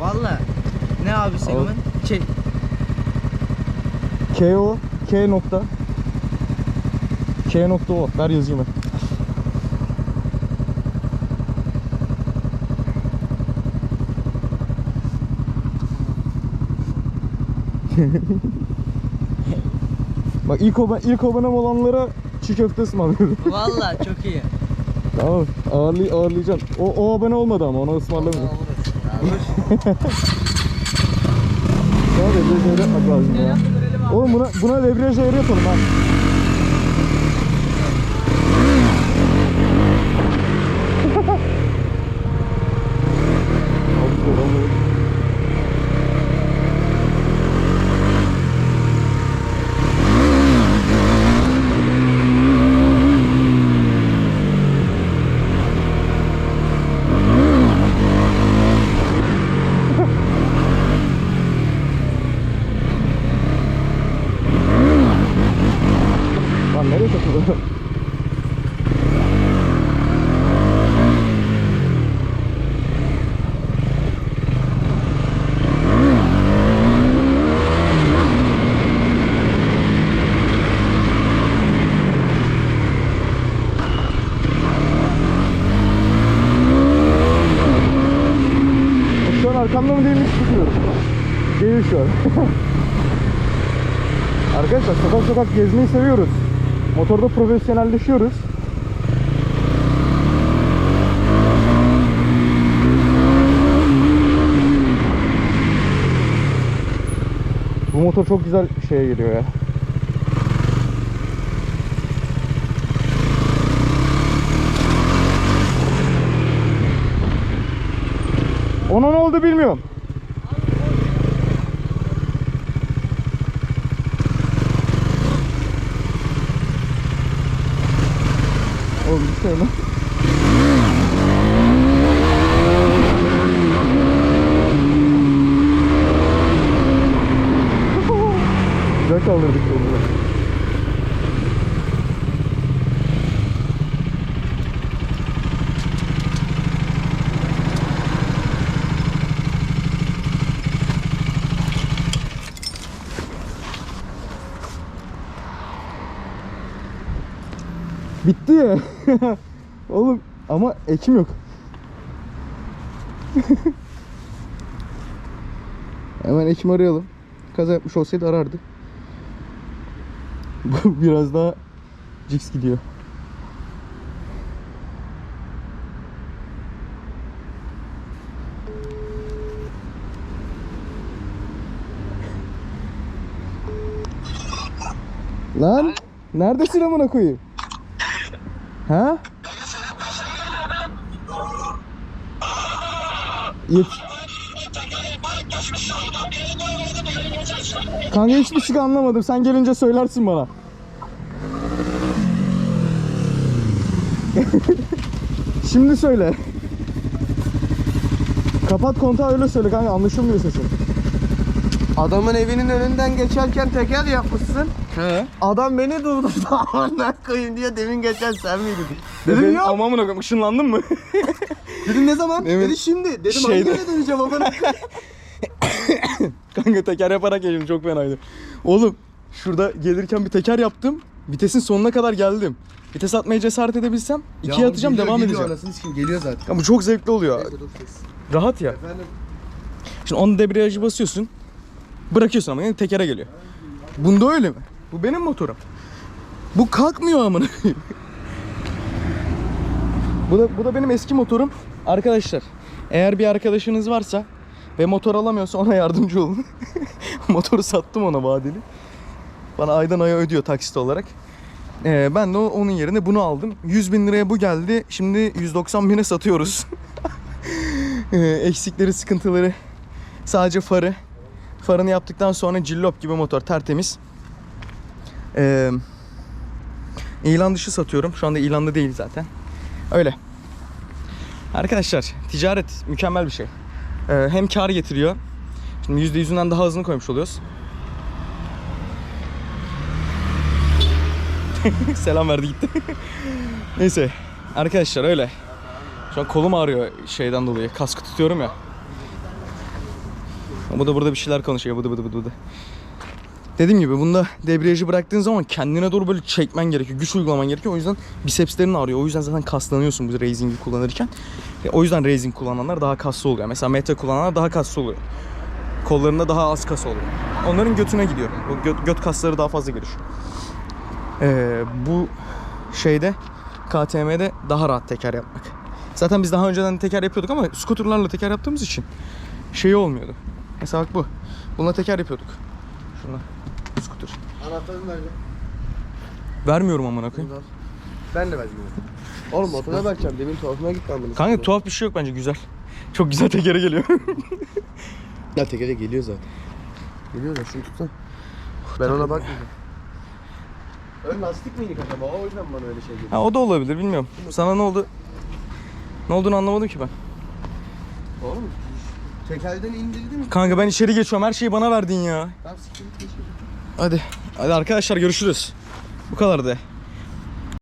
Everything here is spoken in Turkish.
Valla. Ne abi segment? Şey, KO K nokta K nokta o. Ver yazayım ben. Bak ilk, oba, ilk abonem olanlara çiğ köfte ısmarlıyorum. valla çok iyi. tamam ağırlay, ağırlayacağım. O, o abone olmadı ama ona ısmarlamıyorum. Sana debriyaj ayarı yapmak lazım ya. Oğlum buna, buna debriyaj ayarı yapalım ha. Abi, oğlum. Lan nereye takıldı? Şu an arkamda mı değil mi bilmiyorum. Değil şu an. Arkadaşlar sokak sokak gezmeyi seviyoruz. Motorda profesyonelleşiyoruz. Bu motor çok güzel şeye geliyor ya. Ona ne oldu bilmiyorum. Oğlum bir şey lan. Güzel kaldırdık yolu. Bitti ya. Oğlum ama ekim yok. Hemen ekim arayalım. Kaza yapmış olsaydı arardı. Bu biraz daha Cix gidiyor. Lan neredesin amına koyayım? Ha? Yet. Kanka hiçbir şey anlamadım. Sen gelince söylersin bana. Şimdi söyle. Kapat kontağı öyle söyle kanka anlaşılmıyor sesin. Adamın evinin önünden geçerken teker yapmışsın. He. Adam beni durdurdu amına koyayım diye demin geçen sen miydin? Dedim Dedim yok. Ama amına koyayım ışınlandın mı? Dedim ne zaman? Evet. Dedi şimdi. Dedim Şeyde- hangi döneceğim amına Kanka teker yaparak geldim çok fenaydı. Oğlum şurada gelirken bir teker yaptım. Vitesin sonuna kadar geldim. Vites atmaya cesaret edebilsem ikiye atacağım devam edeceğim. Anasını sikim geliyor zaten. Ya bu çok zevkli oluyor. Rahat ya. Efendim Şimdi onu debriyajı basıyorsun. Bırakıyorsun ama yani tekere geliyor. Bunda öyle mi? Bu benim motorum. Bu kalkmıyor amına. bu da bu da benim eski motorum. Arkadaşlar, eğer bir arkadaşınız varsa ve motor alamıyorsa ona yardımcı olun. Motoru sattım ona vadeli. Bana aydan aya ödüyor taksit olarak. Ee, ben de onun yerine bunu aldım. 100 bin liraya bu geldi. Şimdi 190 bine satıyoruz. Ee, eksikleri, sıkıntıları sadece farı. Farını yaptıktan sonra cillop gibi motor tertemiz. Ee, ilan dışı satıyorum. Şu anda ilanda değil zaten. Öyle. Arkadaşlar ticaret mükemmel bir şey. Ee, hem kar getiriyor. Şimdi %100'ünden daha hızını koymuş oluyoruz. Selam verdi gitti. Neyse arkadaşlar öyle. Şu an kolum ağrıyor şeyden dolayı. Kaskı tutuyorum ya. Bu da burada bir şeyler konuşuyor. Bıdı bıdı bıdı bıdı. Dediğim gibi bunda debriyajı bıraktığın zaman kendine doğru böyle çekmen gerekiyor. Güç uygulaman gerekiyor. O yüzden bisepslerin ağrıyor. O yüzden zaten kaslanıyorsun bu racing'i kullanırken. E, o yüzden racing kullananlar daha kaslı oluyor. Mesela meta kullananlar daha kaslı oluyor. Kollarında daha az kas oluyor. Onların götüne gidiyor. O göt, göt kasları daha fazla gelişiyor. Ee, bu şeyde KTM'de daha rahat teker yapmak. Zaten biz daha önceden teker yapıyorduk ama skuterlarla teker yaptığımız için şey olmuyordu. Mesela bak bu. Bununla teker yapıyorduk. Şuna. Skuter. Anahtarını ver. Vermiyorum amına koyayım. Ben de vermiyorum. Oğlum motora bakacağım. Demin tuhafıma gitti amına. Kanka tuhaf bir şey yok bence güzel. Çok güzel tekere geliyor. Ya tekere geliyor zaten. Geliyor da şunu tutsan. Ben ona bakmadım. Ön lastik miydik acaba? O yüzden bana öyle şey geliyor. ha, o da olabilir bilmiyorum. Sana ne oldu? Ne olduğunu anlamadım ki ben. Oğlum tekerden indirdi mi? Kanka ben içeri geçiyorum. Her şeyi bana verdin ya. Tamam siktir git geç. Hadi. Hadi arkadaşlar görüşürüz. Bu kadar de.